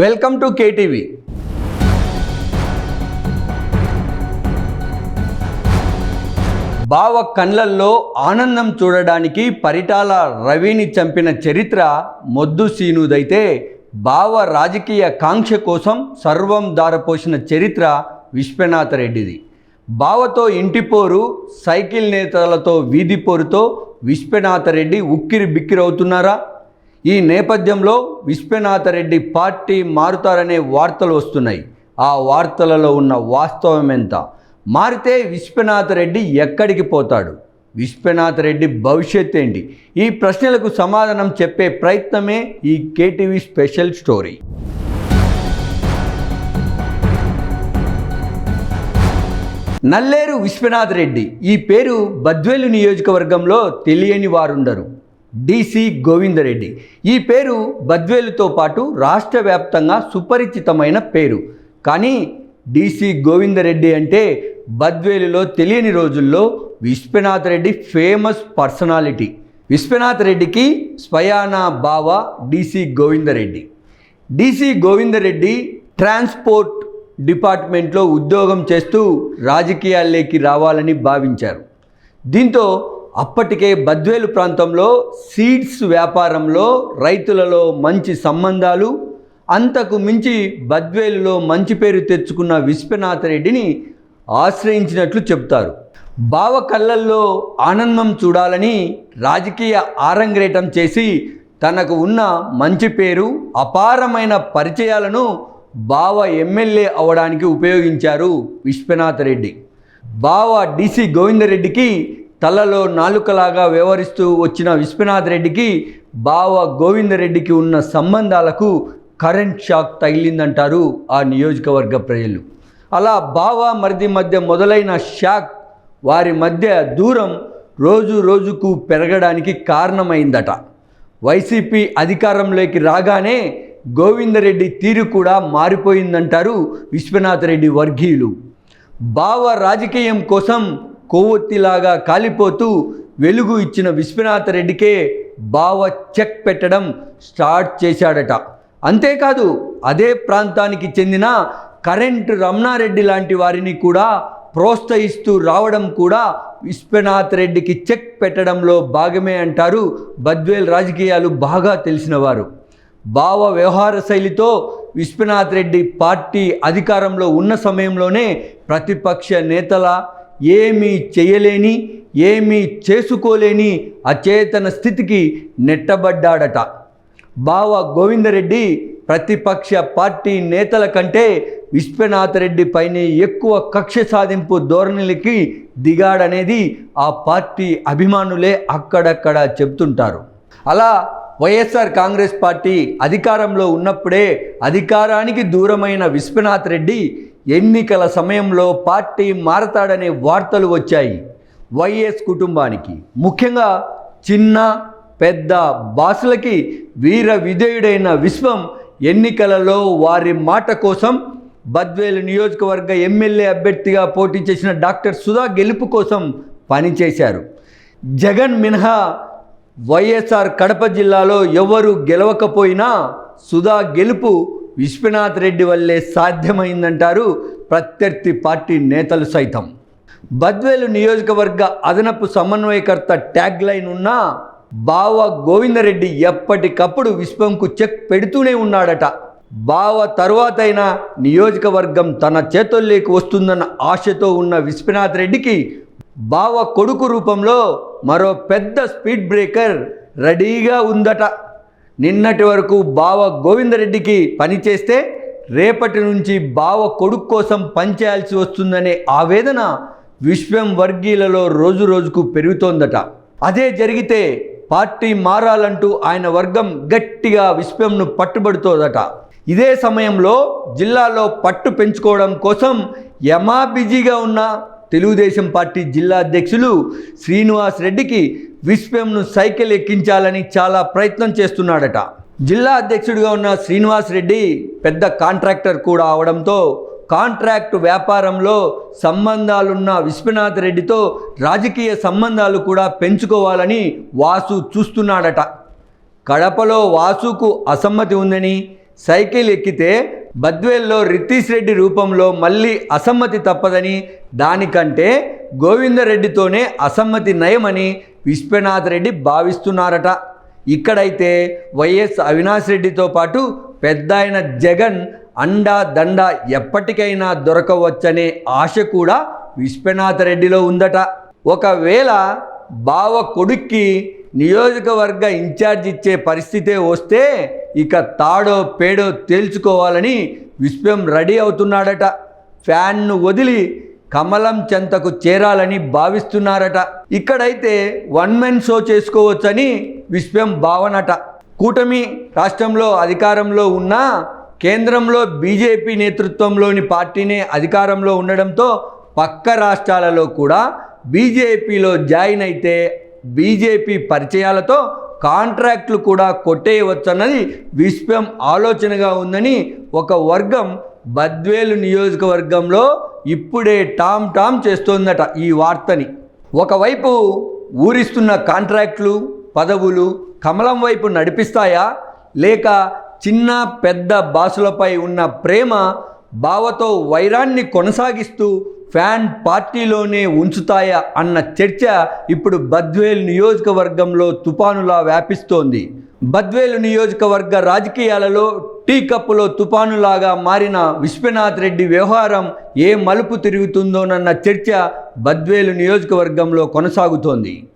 Welcome to KTV. బావ కళ్ళల్లో ఆనందం చూడడానికి పరిటాల రవిని చంపిన చరిత్ర మొద్దు సీనుదైతే బావ రాజకీయ కాంక్ష కోసం సర్వం దారపోసిన చరిత్ర విశ్వనాథ రెడ్డిది. బావతో ఇంటిపోరు సైకిల్ నేతలతో వీధి పోరుతో విశ్వనాథ రెడ్డి ఉక్కిరి బిక్కిరవుతున్నారా ఈ నేపథ్యంలో విశ్వనాథ రెడ్డి పార్టీ మారుతారనే వార్తలు వస్తున్నాయి. ఆ వార్తలలో ఉన్న వాస్తవం ఎంత? మారితే విశ్వనాథ రెడ్డి ఎక్కడికి పోతాడు? విశ్వనాథ రెడ్డి భవిష్యత్ ఏంటి? ఈ ప్రశ్నలకు సమాధానం చెప్పే ప్రయత్నమే ఈ కేటీవీ స్పెషల్ స్టోరీ. నల్లేరు విశ్వనాథ్ రెడ్డి ఈ పేరు బద్వేలు నియోజకవర్గంలో తెలియని వారుండరు. డిసి గోవిందరెడ్డి. ఈ పేరు బద్వేలుతో పాటు రాష్ట్ర వ్యాప్తంగా సుపరిచితమైన పేరు. కానీ డిసి గోవిందరెడ్డి అంటే బద్వేలులో తెలియని రోజుల్లో విశ్వనాథ్ రెడ్డి ఫేమస్ పర్సనాలిటీ. విశ్వనాథ్ రెడ్డికి స్వయానా బావ DC Govindareddy. DC Govindareddy transport డిపార్ట్మెంట్లో ఉద్యోగం చేస్తూ రాజకీయాల్లోకి రావాలని భావించారు. దీంతో అప్పటికే బద్వేలు ప్రాంతంలో సీడ్స్ వ్యాపారంలో రైతులలో మంచి సంబంధాలు అంతకు మించి బద్వేలులో మంచి పేరు తెచ్చుకున్న విశ్వనాథ రెడ్డిని ఆశ్రయించినట్లు చెప్తారు బావ కళ్ళల్లో ఆనందం చూడాలని రాజకీయ ఆరంగేటం చేసి తనకు ఉన్న మంచి పేరు అపారమైన పరిచయాలను బావ ఎమ్మెల్యే అవడానికి ఉపయోగించారు విశ్వనాథ రెడ్డి. బావ డిసి గోవిందరెడ్డికి తలలో నాలుకలాగా వ్యవహరిస్తూ వచ్చిన విశ్వనాథ్ రెడ్డికి బావ గోవిందరెడ్డికి ఉన్న సంబంధాలకు కరెంట్ షాక్ తగిలిందంటారు ఆ నియోజకవర్గ ప్రజలు. అలా బావ మరిది మధ్య మొదలైన షాక్ వారి మధ్య దూరం రోజు రోజుకు పెరగడానికి కారణమైందట. వైసీపీ అధికారంలోకి రాగానే గోవిందరెడ్డి తీరు కూడా మారిపోయిందంటారు విశ్వనాథ రెడ్డి వర్గీయులు. బావ రాజకీయం కోసం కొవ్వొత్తిలాగా కాలిపోతూ వెలుగు ఇచ్చిన విశ్వనాథ రెడ్డికే బావ చెక్ పెట్టడం స్టార్ట్ చేశాడట. అంతేకాదు అదే ప్రాంతానికి చెందిన కరెంట్ రమణారెడ్డి లాంటి వారిని కూడా ప్రోత్సహిస్తూ రావడం కూడా విశ్వనాథ్ రెడ్డికి చెక్ పెట్టడంలో భాగమే అంటారు బద్వేల్ రాజకీయాలు బాగా తెలిసినవారు. భావ వ్యవహార శైలితో విశ్వనాథ్ రెడ్డి పార్టీ అధికారంలో ఉన్న సమయంలోనే ప్రతిపక్ష నేతల ఏమీ చేయలేని ఏమీ చేసుకోలేని అచేతన స్థితికి నెట్టబడ్డాడట. బావ గోవిందరెడ్డి ప్రతిపక్ష పార్టీ నేతల కంటే విశ్వనాథ్ రెడ్డి పైనే ఎక్కువ కక్ష సాధింపు ధోరణిలకి దిగాడనేది ఆ పార్టీ అభిమానులే అక్కడక్కడ చెప్తుంటారు అలా వైఎస్ఆర్ కాంగ్రెస్ పార్టీ అధికారంలో ఉన్నప్పుడే అధికారానికి దూరమైన విశ్వనాథ్ రెడ్డి ఎన్నికల సమయంలో పార్టీ మారతాడనే వార్తలు వచ్చాయి వైఎస్ కుటుంబానికి. ముఖ్యంగా చిన్న పెద్ద బాసులకి వీర విధేయుడైన విశ్వం ఎన్నికలలో వారి మాట కోసం బద్వేలు నియోజకవర్గ ఎమ్మెల్యే అభ్యర్థిగా పోటీ చేసిన డాక్టర్ సుధా గెలుపు కోసం పనిచేశారు. జగన్ మినహా వైఎస్ఆర్ కడప జిల్లాలో ఎవరు గెలవకపోయినా సుధా గెలుపు విశ్వనాథ్ రెడ్డి వల్లే సాధ్యమైందంటారు ప్రత్యర్థి పార్టీ నేతలు సైతం. బద్వేలు నియోజకవర్గ అదనపు సమన్వయకర్త ట్యాగ్ లైన్ ఉన్న బావ గోవిందరెడ్డి ఎప్పటికప్పుడు విశ్వంకు చెక్ పెడుతూనే ఉన్నాడట. బావ తరువాతైనా నియోజకవర్గం తన చేతుల్లోకి వస్తుందన్న ఆశతో ఉన్న విశ్వనాథ్ రెడ్డికి బావ కొడుకు రూపంలో మరో పెద్ద స్పీడ్ బ్రేకర్ రెడీగా ఉందట. నిన్నటి వరకు బావ గోవిందరెడ్డికి పనిచేస్తే రేపటి నుంచి బావ కొడుకు కోసం పనిచేయాల్సి వస్తుందనే ఆవేదన విశ్వం వర్గీయులలో రోజు రోజుకు పెరుగుతోందట. అదే జరిగితే పార్టీ మారాలంటూ ఆయన వర్గం గట్టిగా విశ్వంను పట్టుబడుతోందట. ఇదే సమయంలో జిల్లాలో పట్టు పెంచుకోవడం కోసం యమా బిజీగా ఉన్న తెలుగుదేశం పార్టీ జిల్లా అధ్యక్షులు శ్రీనివాస్ రెడ్డికి విశ్వంను సైకిల్ ఎక్కించాలని చాలా ప్రయత్నం చేస్తున్నాడట. జిల్లా అధ్యక్షుడిగా ఉన్న శ్రీనివాస్ రెడ్డి పెద్ద కాంట్రాక్టర్ కూడా అవడంతో కాంట్రాక్ట్ వ్యాపారంలో సంబంధాలున్న విశ్వనాథ్ రెడ్డితో రాజకీయ సంబంధాలు కూడా పెంచుకోవాలని వాసు చూస్తున్నాడట. కడపలో వాసుకు అసమ్మతి ఉందని సైకిల్ ఎక్కితే బద్వేల్లో రితీష్ రెడ్డి రూపంలో మళ్ళీ అసమ్మతి తప్పదని దానికంటే గోవిందరెడ్డితోనే అసమ్మతి నయమని విశ్వనాథ్ రెడ్డి భావిస్తున్నారట. ఇక్కడైతే వైఎస్ అవినాష్ రెడ్డితో పాటు పెద్ద ఆయన జగన్ అండా దండ ఎప్పటికైనా దొరకవచ్చనే ఆశ కూడా విశ్వనాథ్ రెడ్డిలో ఉందట. ఒకవేళ బావ కొడుక్కి నియోజకవర్గ ఇన్ఛార్జ్ ఇచ్చే పరిస్థితే వస్తే ఇక తాడో పేడో తేల్చుకోవాలని విశ్వం రెడీ అవుతున్నాడట. ఫ్యాన్ను వదిలి కమలం చెంతకు చేరాలని భావిస్తున్నారట. ఇక్కడైతే వన్ మెన్ షో చేసుకోవచ్చని విశ్వం భావనట. కూటమి రాష్ట్రంలో అధికారంలో ఉన్న కేంద్రంలో బీజేపీ నేతృత్వంలోని పార్టీనే అధికారంలో ఉండడంతో పక్క రాష్ట్రాలలో కూడా బీజేపీలో జాయిన్ అయితే బీజేపీ పరిచయాలతో కాంట్రాక్ట్లు కూడా కొట్టేయవచ్చన్నది విశ్వం ఆలోచనగా ఉందని ఒక వర్గం బద్వేలు నియోజకవర్గంలో ఇప్పుడే టామ్ టామ్ చేస్తోందట ఈ వార్తని. ఒకవైపు ఊరిస్తున్న కాంట్రాక్ట్లు పదవులు కమలం వైపు నడిపిస్తాయా? లేక చిన్న పెద్ద బాసులపై ఉన్న ప్రేమ బావతో వైరాన్ని కొనసాగిస్తూ ఫ్యాన్ పార్టీలోనే ఉంచుతాయా అన్న చర్చ ఇప్పుడు బద్వేల్ నియోజకవర్గంలో తుపానులా వ్యాపిస్తోంది. బద్వేలు నియోజకవర్గ రాజకీయాలలో టీ కప్పులో తుపానులాగా మారిన విశ్వనాథ్ రెడ్డి వ్యవహారం ఏ మలుపు తిరుగుతుందోనన్న చర్చ బద్వేలు నియోజకవర్గంలో కొనసాగుతోంది.